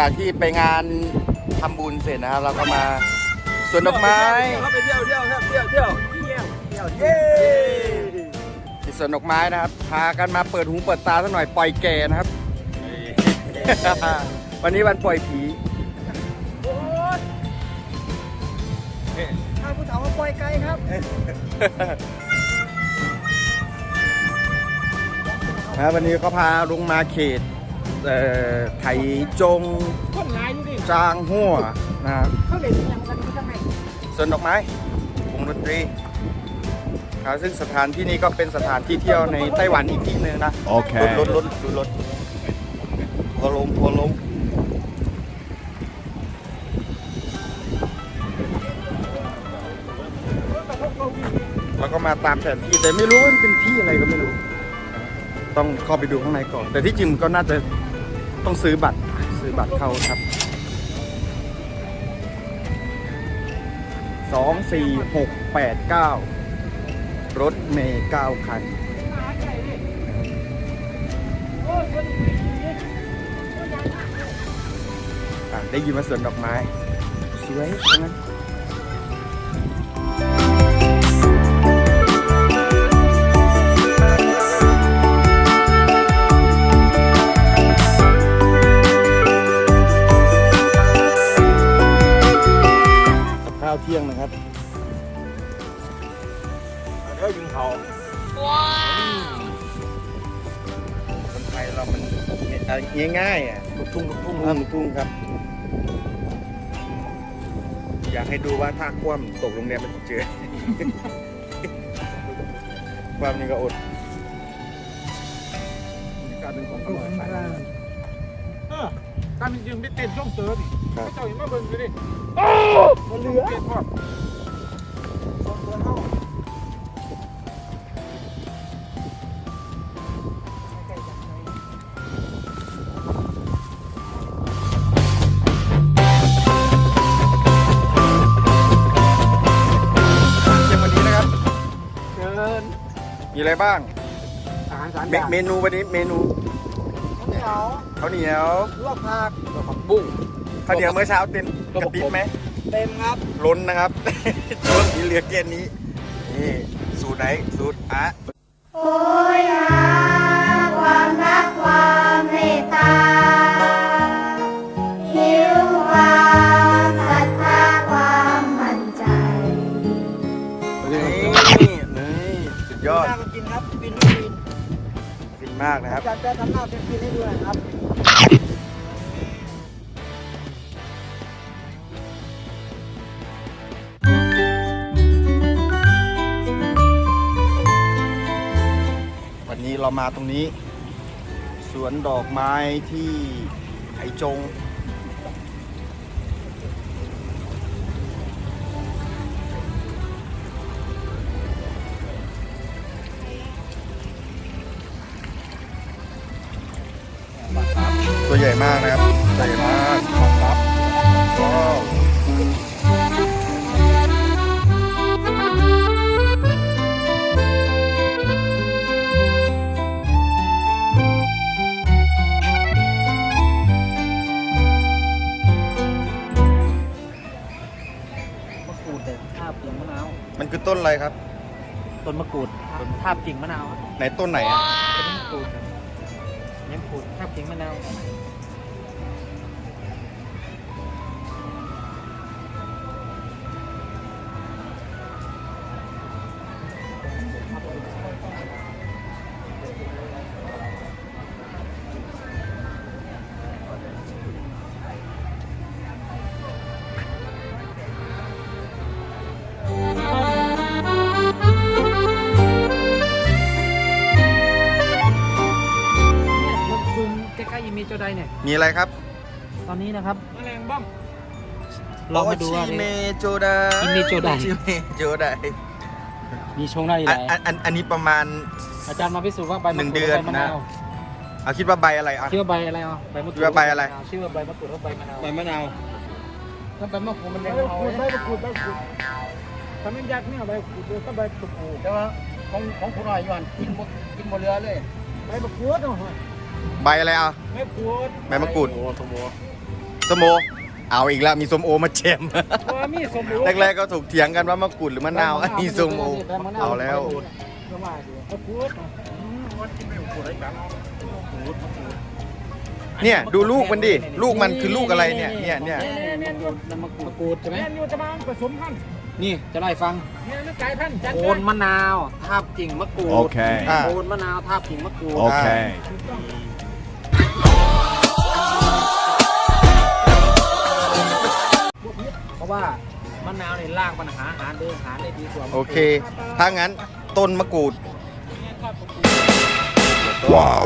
จากที่ไปงานทำบุญเสร็จนะครับ เราก็มาสวนดอกไม้ครับไปเที่ยวเที่ยวครับเที่ยวเที่ยวเที่ยวเที่ยวเย้ที่สวนดอกไม้นะครับ พากันมาเปิดหูเปิดตาสักหน่อยปล่อยแก่นะครับ วันนี้วันปล่อยผี ข้าผู้เฒ่ามาปล่อยไก่ครับนะครับวันนี้ก็พาลงมาเขต เอ่อไถจงคนร้ายอยู่ดิจางหัวนะครับเขาเล่นยังกันที่ทำไมสวนดอกไม้วงดนตรีครับซึ่งสถานที่นี้ก็เป็นสถานที่เที่ยวในไต้หวันอีกที่หนึ่งนะโอเค รถรถรถดูรถทัวร์ลงทัวร์ลงแล้วก็มาตามแผนที่แต่ไม่รู้ว่ามันเป็นที่อะไรก็ไม่รู้ ต้องเข้าไปดูข้างในก่อน แต่ที่จริงก็น่าจะ ต้องซื้อบัตรซื้อบัตรเข้าครับสองสี่หกแปดเก้ารถเมย์เก้าคันอะได้ยินมาสวนดอกไม้ สวยงนั้น ข้าวเที่ยงนะครับเดี๋ยวยิงเขาคนไทยเรามันอะไรง่ายๆอะลูกทุ่งลูกทุ่งลูกทุ่งครับ อยากให้ดูว่าถ้าคว่ำตกโรงแรมมันจะเจอความนี่ก็อดนี่ก็เป็นของอร่อยไปเออ ตามจริงๆไม่เต้นช่องเสือดิครับ เจ้าอย่ามาเบิ่งเลยดิโอ้มันเหลือเต้นพอดช่องเสือเท่าเที่ยงวันนี้นะครับ เชิญมีอะไรบ้างอาหารสามเมอย่างเมนูวันนี้เมนู เหนียวข้าวเหนียวลวกผักลวกผักบุ้งข้าวเหนียวเมื่อเช้าเต็มกระติบไหมเต็มครับล้นนะครับช่วงนี้เหลือแค่นี้นี่สูตรไหนสูตรอะโอ้ยหาความรักความเมตตา มากนะครับจัดจะทำหน้าเป็นบินให้ดูหน่อยครับวันนี้เรามาตรงนี้ สวนดอกไม้ที่ไถจง มากนะครับตัวใหญ่มากครับว้าวมะกรูดแต่ทาบกิ่งมะนาว มันคือต้นอะไรครับ ต้นมะกรูดทาบกิ่งมะนาวไหนต้นไหนอะต้นมะกรูดครับเนี่ยมะกรูดทาบกิ่งมะนาว มีอะไรครับตอนนี้นะครับแมลงบ้องลองมาดูว่าชิเมเนี่ยโจไดชิเมโจได ชิเมโจไดมีชงได้อัไหนนอันอันอันนี้ประมาณ อาจารย์มาพิสูจน์ว่าใบมะหนึ่กงรูเดืดอนใบมะนาวนะ เอาคิดว่าใบอะไรอะ ชื่อว่าใบอะไรอะใบมะกรูดชื่อว่าใบอะไร ชื่อว่าใบมะกรูดหรือใบมะนาวใบมะนาวถ้าใบมะกรูดมันใบยังมะเอากรูดใบเลยมะกรูดใบมะกรูดทำให้ยักษ์เนี่ยใบมะกรูดเดียวก็ใบตะปูแต่ว่าของของคุณหน่อยย้อนกินหมดกินหมดเรือเลยใบมะกรูดเนาะ ใบอะไรอะใบมะกรูดใบมะกรูด โอ้สมโส้มโอเอาอีกแล้วมีส้มโอมาแจม ว่ามีสมบูแรกๆก็ถูกเถียงกันว่ามะกรูดหรือมะนาวอันนี้ส้มโอเอาแล้ว ก็ว่าอยู่มะกรูดอืมว่ากินไม่กรูดอะไรกันมะกรูดมะกรูดเนี่ยดูลูกมันดิลูกมันคือลูกอะไรเนี่ยเนี่ยเนี่ยแม่นอยู่น้ำมะกรูดมะกรูดใช่ไหมแม่นอยู่จะมาผสมพันธุ์นี่จะไล่าให้ฟังเนี่ยมันกลายพันธุ์จัดโคนมะนาวทาบกิ่งมะกรูด Okay. อ่า โคนมะนาวทาบกิ่งมะกรูด Okay. เพราะ ว่ามะนาวเนี่ยรากมันหาอาหารเดินอาหารได้ดีกว่ามะกรูดโอเค ถ้างั้นต้นมะกรูด Wow.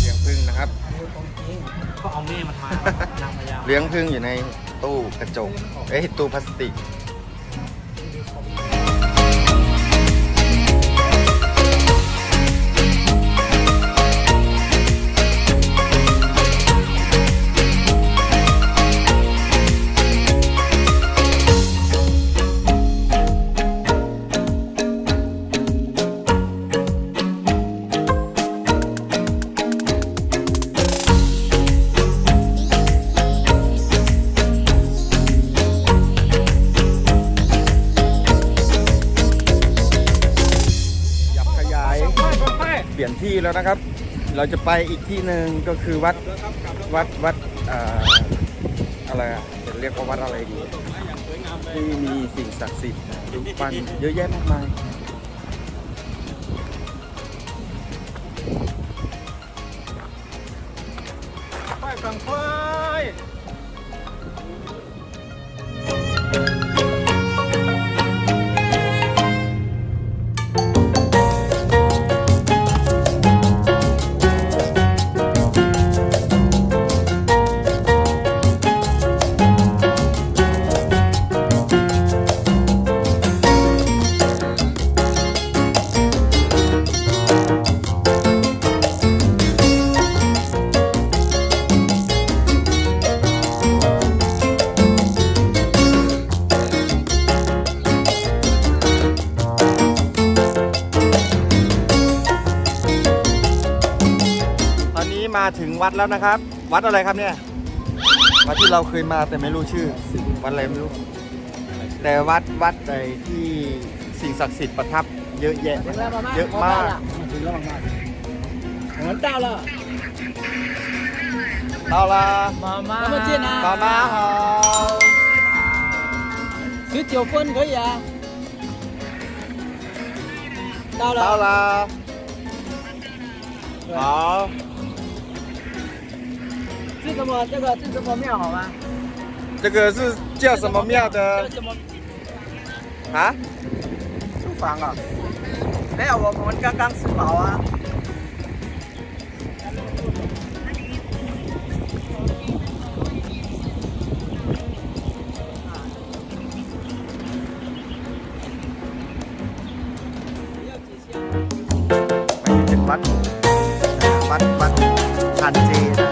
เลี้ยงพึ่งนะครับ เขาเอาแม่มาทานางพญาเลี้ยงพึ่งอยู่ในตู้กระจก เอ้ยตู้พลาสติก แล้วนะครับ เราจะไปอีกที่หนึ่งก็คือวัดวัดวัดอะไรจะเรียกว่าวัดอะไรดีที่มีสิ่งศักดิ์สิทธิ์รูปปั้นเยอะแยะมากมายไปกังไฟ วัดแล้วนะครับ วัดอะไรครับเนี่ย วัดที่เราเคยมาแต่ไม่รู้ชื่อ วัดอะไรไม่รู้ แต่วัดวัดใดที่สิ่งศักดิ์สิทธิ์ประทับเยอะแยะ เยอะมาก ถึงแล้วมากเหมือนเจ้าละ 到了，妈妈咱们进啊妈妈好。十九分可以啊。到了。到了，好， 是什么？这个是什么庙？好吧？这个是叫什么庙的？什么啊？厨房啊？没有，我们刚刚吃饱啊。Bắt, bắt, bắt, hành gì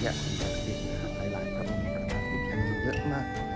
อริยสิ่งศักดิ์สิทธิ์นะครับหลายๆพระองค์ประทับอยู่ที่นี่เยอะมาก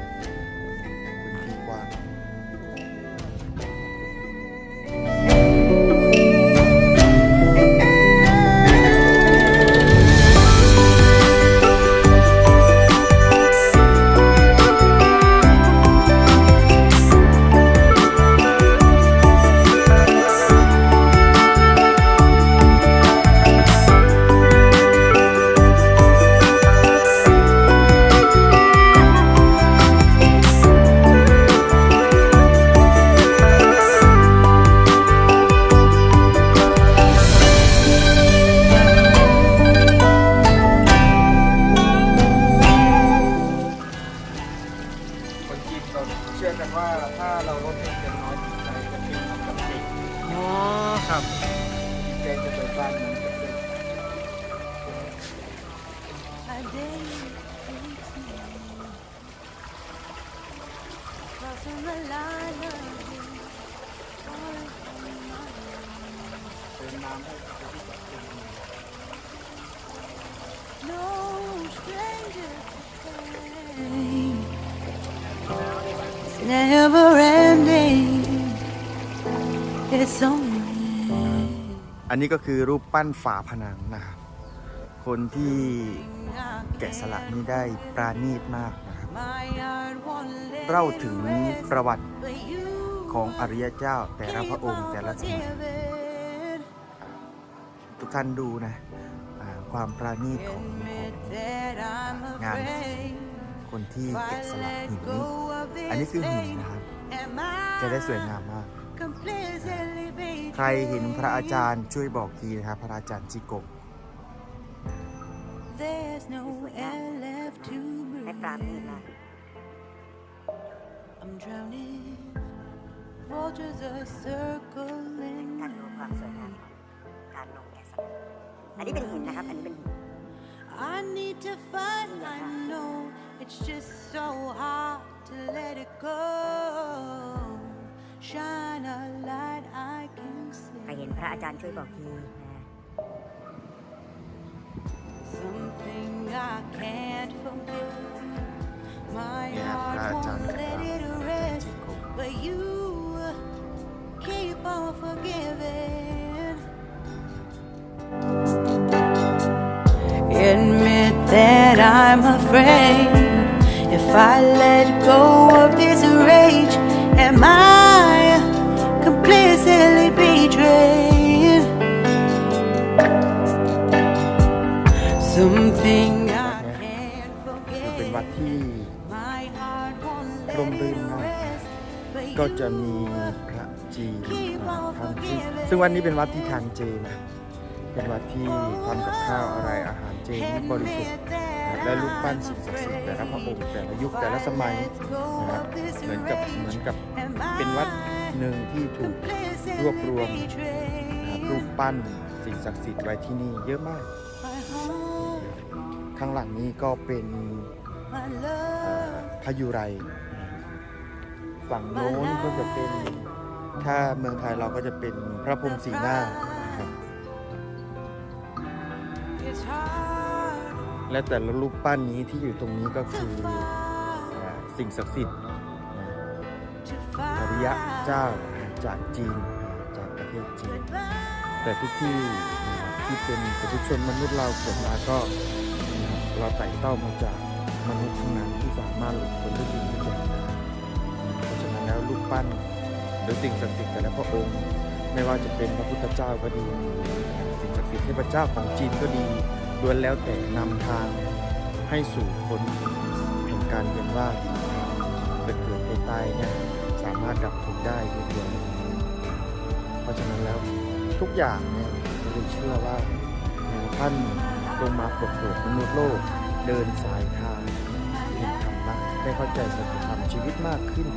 never ending. It's only อันนี้ก็คือรูปปั้นฝาผนังนะครับ คนที่แกะสลักนี้ได้ปราณีตมากนะครับ เล่าถึงประวัติของอริยเจ้าแต่ละพระองค์แต่ละสมัยทุกท่านดูนะความปราณีตของของ Admit that I'm Ngàn. afraid. คนที่แกะสลักหินนี้อันนี้คือหินนะครับ จะได้สวยงามมาก ใครเห็นพระอาจารย์ช่วยบอกทีนะครับ พระอาจารย์จิโกะให้ปราบนี่นะ I'm drowning. Vultures are circling การดูความสวยงาม me. ของการลงแกะสลักอันนี้เป็นหินนะครับ อันนี้เป็นหิน I need to fight. I know it's just so hard to let it go. Shine a light I can ใครเห็น see. พระอาจารย์ช่วยบอกทีนะ Something I can't forget. My Yeah, heart won't let it rest, but you keep on forgiving. Admit that I'm afraid. If I let go of this rage, am I completely betrayed? Something ร่มรื่นมากก็จะมีพระจีนอ่าทำซึ่งซึ่งวันนี้เป็นวัดที่ทานเจนะ เป็นวัดที่ทำกับข้าวอะไรอาหารเจที่บริสุทธิ์และรูปปั้นสิ่งศักดิ์สิทธิ์แต่ละพระองค์แต่ละยุคแต่ละสมัยนะครับเหมือนกับเหมือนกับเป็นวัดหนึ่งที่ถูกรวบรวมนะครับรูปปั้นสิ่งศักดิ์สิทธิ์ไว้ที่นี่เยอะมาก ข้างหลังนี้ก็เป็นพายุไร ฝั่งโน้นก็จะเป็นถ้าเมืองไทยเราก็จะเป็นพระพรหมสีหน้านะครับและแต่ละรูปปั้นนี้ที่อยู่ตรงนี้ก็คือสิ่งศักดิ์สิทธิ์อริยะเจ้าจากจีนจากประเทศจีน แต่ทุกที่ที่เป็นปุถุชนมนุษย์เราเกิดมาก็เราไต่เต้ามาจากมนุษย์ทั้งนั้นที่สามารถหลุดพ้นได้วยสิ่งทุกอย่างได้ แล้วรูปปั้น หรือสิ่งศักดิ์สิทธิ์แต่ละพระองค์ ไม่ว่าจะเป็นพระพุทธเจ้าก็ดี สิ่งศักดิ์สิทธิ์เทพเจ้าของจีนก็ดีล้วนแล้วแต่นำทางให้สู่คนแห่งการเวียนว่ายเกิดเกิดไปตายเนี่ยสามารถดับทุกข์ได้ด้วยเองเพราะฉะนั้นแล้วทุกอย่างเนี่ยเราเลยเชื่อว่าเอ่ท่านลงมาโปรดโปรดมนุษย์โลกเดินสายทางแห่งธรรมะได้เข้าใจสัจธรรมชีวิตมากขึ้น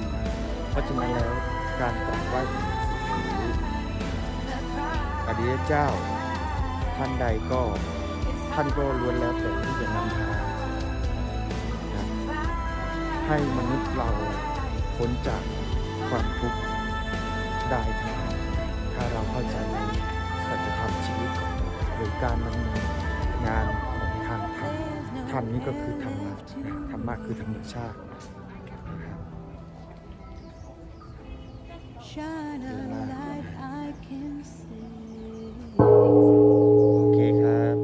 ราะฉะนั้นแล้วการกราบไหว้สิ่งศักดิ์สิทธิ์หรืออริยเจ้า ท่านใดก็ท่านก็ล้วนแล้วแต่ที่จะนำทางนะให้มนุษย์เราพ้นจากความทุกข์ได้ทั้งนั้นถ้าเราเข้าใจในสัจธรรมชีวิตหรือการดำเนินงานของทางธรรมธรรมนี้ก็คือธรรมะธรรมะคือธรรมชาติ Shine a light I can see. โอเคครับ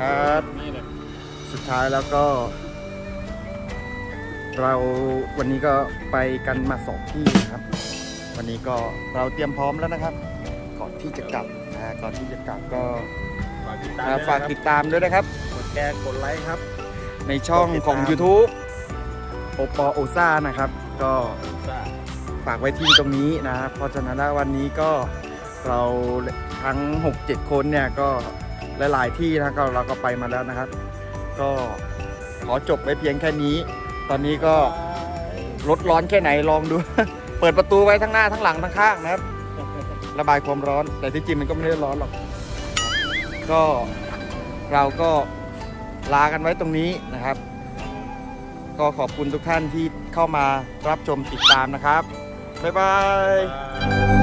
ครับสุดท้ายแล้วก็ เราวันนี้ก็ไปกันมาสองที่นะครับ วันนี้ก็เราเตรียมพร้อมแล้วนะครับ ก่อนที่จะกลับนะก่อนที่จะกลับก็ฝากติดตามอ่าฝากติดตามด้วยนะครับ กดแชร์กดไลค์ครับ ในช่องของ YouTube โอปอโอซ่านะครับ ก็ฝากไว้ที่ตรงนี้นะครับเพราะฉะนั้นแล้ววันนี้ก็เราทั้ง 6-7 คนเนี่ยก็หลาย ๆ ที่นะก็เราก็ไปมาแล้วนะครับ ก็ขอจบไว้เพียงแค่นี้ ตอนนี้ก็รถร้อนแค่ไหนลองดู เปิดประตูไว้ทั้งหน้าทั้งหลังทั้งข้างนะครับ ระบายความร้อน แต่ที่จริงมันก็ไม่ได้ร้อนหรอก ก็เราก็ลากันไว้ตรงนี้นะครับ ก็ขอบคุณทุกท่านที่เข้ามารับชมติดตามนะครับ บ๊ายบาย